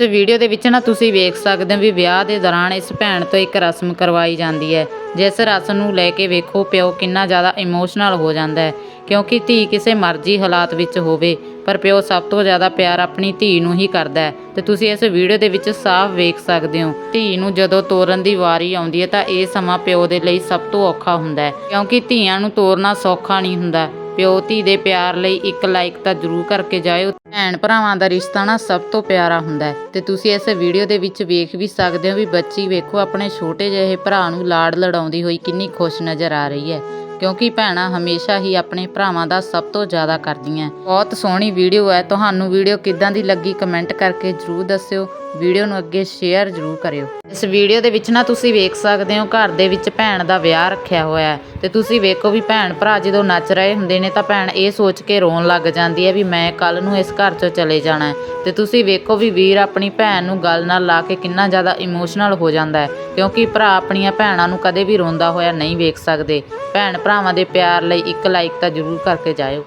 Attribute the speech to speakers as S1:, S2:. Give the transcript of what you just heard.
S1: ਇਸ ਵੀਡੀਓ ਦੇ ਵਿੱਚ ਨਾ ਤੁਸੀਂ ਵੇਖ ਸਕਦੇ ਹੋ ਵੀ ਵਿਆਹ ਦੇ ਦੌਰਾਨ ਇਸ ਭੈਣ ਤੋਂ ਇੱਕ ਰਸਮ ਕਰਵਾਈ ਜਾਂਦੀ ਹੈ। ਜਿਸ ਰਸਮ ਨੂੰ ਲੈ ਕੇ ਵੇਖੋ ਪਿਓ ਕਿੰਨਾ ਜ਼ਿਆਦਾ ਇਮੋਸ਼ਨਲ ਹੋ ਜਾਂਦਾ ਹੈ, ਕਿਉਂਕਿ ਧੀ ਕਿਸੇ ਮਰਜ਼ੀ ਹਾਲਾਤ ਵਿੱਚ ਹੋਵੇ, ਪਰ ਪਿਓ ਸਭ ਤੋਂ ਜ਼ਿਆਦਾ ਪਿਆਰ ਆਪਣੀ ਧੀ ਨੂੰ ਹੀ ਕਰਦਾ ਹੈ। ਤੇ ਤੁਸੀਂ ਇਸ ਵੀਡੀਓ ਦੇ ਵਿੱਚ ਸਾਫ਼ ਵੇਖ ਸਕਦੇ ਹੋ, ਧੀ ਨੂੰ ਜਦੋਂ ਤੋਰਨ ਦੀ ਵਾਰੀ ਆਉਂਦੀ ਹੈ ਤਾਂ ਇਹ ਸਮਾਂ ਪਿਓ ਦੇ ਲਈ ਸਭ ਤੋਂ ਔਖਾ ਹੁੰਦਾ ਹੈ, ਕਿਉਂਕਿ ਧੀਆਂ ਨੂੰ ਤੋਰਨਾ ਸੌਖਾ ਨਹੀਂ ਹੁੰਦਾ। ਪਿਓ ਧੀ ਦੇ ਪਿਆਰ ਲਈ ਇੱਕ ਲਾਈਕ ਤਾਂ ਜ਼ਰੂਰ ਕਰਕੇ ਜਾਇਓ। ਭੈਣ ਭਰਾਵਾਂ ਦਾ ਰਿਸ਼ਤਾ ਨਾ ਸਭ ਤੋਂ ਪਿਆਰਾ ਹੁੰਦਾ ਹੈ। ਤੇ ਤੁਸੀਂ ਇਸ ਵੀਡੀਓ ਦੇ ਵਿੱਚ ਵੇਖ ਵੀ ਸਕਦੇ ਹੋ ਵੀ ਬੱਚੀ ਵੇਖੋ ਆਪਣੇ ਛੋਟੇ ਜਿਹੇ ਭਰਾ ਨੂੰ ਲਾੜ ਲੜਾਉਂਦੀ ਹੋਈ ਕਿੰਨੀ ਖੁਸ਼ ਨਜ਼ਰ ਆ ਰਹੀ ਹੈ। ਕਿਉਂਕਿ ਭੈਣਾਂ ਹਮੇਸ਼ਾ ਹੀ ਆਪਣੇ ਭਰਾਵਾਂ ਦਾ ਸਭ ਤੋਂ ਜ਼ਿਆਦਾ ਕਰਦੀਆਂ ਬਹੁਤ ਸੋਹਣੀ ਵੀਡੀਓ ਹੈ। ਤੁਹਾਨੂੰ ਵੀਡੀਓ ਕਿੱਦਾਂ ਦੀ ਲੱਗੀ ਕਮੈਂਟ ਕਰਕੇ ਜਰੂਰ ਦੱਸਿਓ। ਵੀਡੀਓ ਨੂੰ ਅੱਗੇ ਸ਼ੇਅਰ ਜਰੂਰ ਕਰਿਓ। ਇਸ ਵੀਡੀਓ ਦੇ ਵਿੱਚ ਨਾ ਤੁਸੀਂ ਵੇਖ ਸਕਦੇ ਹੋ ਘਰ ਦੇ ਵਿੱਚ ਭੈਣ ਦਾ ਵਿਆਹ ਰੱਖਿਆ ਹੋਇਆ ਹੈ। ਤੇ ਤੁਸੀਂ ਵੇਖੋ ਵੀ ਭੈਣ ਭਰਾ ਜਦੋਂ ਨੱਚ ਰਹੇ ਹੁੰਦੇ ਨੇ ਤਾਂ ਭੈਣ ਇਹ ਸੋਚ ਕੇ ਰੋਣ ਲੱਗ ਜਾਂਦੀ ਹੈ ਵੀ ਮੈਂ ਕੱਲ ਨੂੰ ਇਸ ਘਰ 'ਚੋਂ ਚਲੇ ਜਾਣਾ ਹੈ। ਤੇ ਤੁਸੀਂ ਵੇਖੋ ਵੀ ਵੀਰ ਆਪਣੀ ਭੈਣ ਨੂੰ ਗੱਲ ਨਾਲ ਲਾ ਕੇ ਕਿੰਨਾ ਜ਼ਿਆਦਾ ਇਮੋਸ਼ਨਲ ਹੋ ਜਾਂਦਾ ਹੈ। ਕਿਉਂਕਿ ਭਰਾ ਆਪਣੀਆਂ ਭੈਣਾਂ ਨੂੰ ਕਦੇ ਵੀ ਰੋਂਦਾ ਹੋਇਆ ਨਹੀਂ ਵੇਖ ਸਕਦੇ। ਭੈਣ ਭਰਾਵਾਂ ਦੇ ਪਿਆਰ ਲਈ ਇੱਕ ਲਾਈਕ ਤਾਂ ਜ਼ਰੂਰ ਕਰਕੇ ਜਾਇਓ।